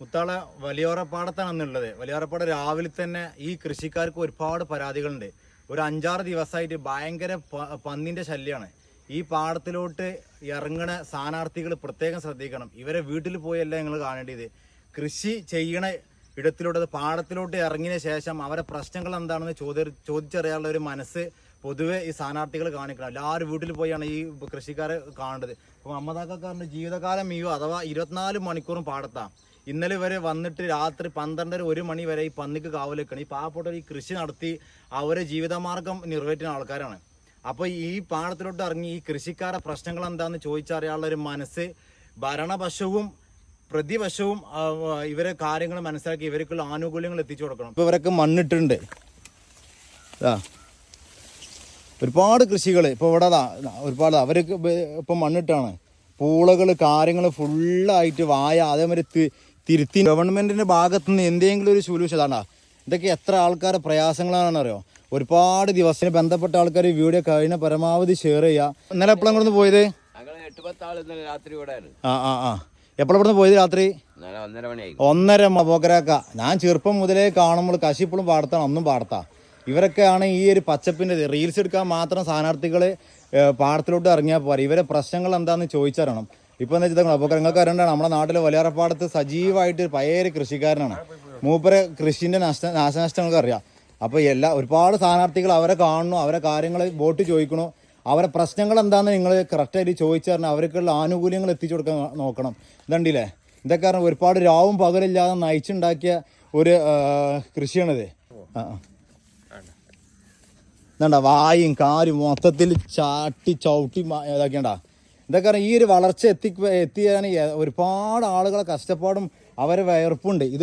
മുത്താള വലിയോറപ്പാടത്താണ് വലിയോറപ്പാട് രാവിലെ തന്നെ ഈ കൃഷിക്കാർക്ക് ഒരുപാട് പരാതികളുണ്ട്. ഒരു അഞ്ചാറ് ദിവസമായിട്ട് ഭയങ്കര പന്നിന്റെ ശല്യമാണ് ഈ പാടത്തിലോട്ട് ഇറങ്ങണ സ്ഥാനാർത്ഥികൾ പ്രത്യേകം ശ്രദ്ധിക്കണം. ഇവരെ വീട്ടിൽ പോയല്ല നിങ്ങൾ കാണേണ്ടത്. കൃഷി ചെയ്യണ ഇടത്തിലോട്ട് പാടത്തിലോട്ട് ഇറങ്ങിയ ശേഷം അവരെ പ്രശ്നങ്ങൾ എന്താണെന്ന് ചോദി ചോദിച്ചറിയാനുള്ള ഒരു മനസ്സ് പൊതുവെ ഈ സ്ഥാനാർത്ഥികൾ കാണിക്കണം. എല്ലാവരും വീട്ടിൽ പോയാണ് ഈ കൃഷിക്കാരെ കാണേണ്ടത്. അപ്പോൾ അമ്മതാക്കാരന്റെ ജീവിതകാലം മുഴുവൻ അഥവാ ഇരുപത്തിനാല് മണിക്കൂറും പാടത്താണ് ഇന്നലെ വരെ വന്നിട്ട് രാത്രി പന്ത്രണ്ടര ഒരു മണി വരെ ഈ പന്നിക്ക് കാവലേക്കാണ്. ഈ പാവപ്പെട്ടവർ ഈ കൃഷി നടത്തി അവരെ ജീവിതമാർഗം നിറവേറ്റുന്ന ആൾക്കാരാണ്. അപ്പോൾ ഈ പാടത്തിലോട്ട് ഇറങ്ങി ഈ കൃഷിക്കാരുടെ പ്രശ്നങ്ങൾ എന്താണെന്ന് ചോദിച്ചറിയാനുള്ള ഒരു മനസ്സ് ഭരണപക്ഷവും പ്രതിപക്ഷവും ഇവരെ കാര്യങ്ങൾ മനസ്സിലാക്കി ഇവർക്കുള്ള ആനുകൂല്യങ്ങൾ എത്തിച്ചു കൊടുക്കണം. ഇപ്പോൾ ഇവരൊക്കെ മണ്ണിട്ടുണ്ട്. ആ ഒരുപാട് കൃഷികൾ ഇപ്പോൾ ഇവിടെ ഒരുപാട് അവർക്ക് ഇപ്പം മണ്ണിട്ടാണ്. പൂളകൾ കാര്യങ്ങൾ ഫുള്ളായിട്ട് വായ അതേമാതിരി തിരുത്തി ഗവൺമെന്റിന്റെ ഭാഗത്തു നിന്ന് എന്തെങ്കിലും ഒരു സൊല്യൂഷൻ അതാണ് ഇതൊക്കെ എത്ര ആൾക്കാരുടെ പ്രയാസങ്ങളാണെന്ന് അറിയോ ഒരുപാട് ദിവസത്തിന് ബന്ധപ്പെട്ട ആൾക്കാർ ഈ വീഡിയോ കഴിഞ്ഞ പരമാവധി ഷെയർ ചെയ്യുക ഇന്നലെ എപ്പോഴും ഇവിടുന്ന് പോയത്? ആ ആ ആ. എപ്പോഴും പോയത് രാത്രി? ഒന്നര പോക്കരാക്ക. ഞാൻ ചെറുപ്പം മുതലേ കാണുമ്പോൾ കശിപ്പളും പാടത്താണ് ഒന്നും പാടത്താ. ഇവരൊക്കെയാണ് ഈ ഒരു പച്ചപ്പിന്റെ റീൽസ് എടുക്കാൻ മാത്രം സ്ഥാനാർത്ഥികൾ പാടത്തിലോട്ട് ഇറങ്ങിയാൽ പോരാ. ഇവരെ പ്രശ്നങ്ങൾ എന്താണെന്ന് ചോദിച്ചറിയണം. ഇപ്പോൾ എന്താ വെച്ചാൽ അപ്പോൾ നിങ്ങൾക്ക് അറിയണ്ടാണ് നമ്മുടെ നാട്ടിലെ വലിയറപ്പാടത്ത് സജീവമായിട്ട് പഴയ കൃഷിക്കാരനാണ്. മൂപ്പരെ കൃഷിന്റെ നഷ്ട നാശനഷ്ടങ്ങൾക്ക് അറിയാം. അപ്പോൾ എല്ലാ ഒരുപാട് സ്ഥാനാർത്ഥികൾ അവരെ കാണണു അവരെ കാര്യങ്ങൾ വോട്ട് ചോദിക്കണു അവരെ പ്രശ്നങ്ങൾ എന്താണെന്ന് നിങ്ങൾ കറക്റ്റായിട്ട് ചോദിച്ചറിഞ്ഞാൽ അവർക്കുള്ള ആനുകൂല്യങ്ങൾ എത്തിച്ചു കൊടുക്കാൻ നോക്കണം. ഇതണ്ടില്ലേ? ഇതൊക്കെ കാരണം ഒരുപാട് രാവും പകലില്ലാതെ നയിച്ചുണ്ടാക്കിയ ഒരു കൃഷിയാണിത്. ആ വായും കാലും മൊത്തത്തിൽ ചാട്ടി ചവിട്ടി ഇതാക്കിയണ്ട ഇതൊക്കെ കാരണം ഈ ഒരു വളർച്ച എത്തി എത്തിയാൻ ഒരുപാട് ആളുകളെ കഷ്ടപ്പാടും അവരെ വയർപ്പുണ്ട് ഇത്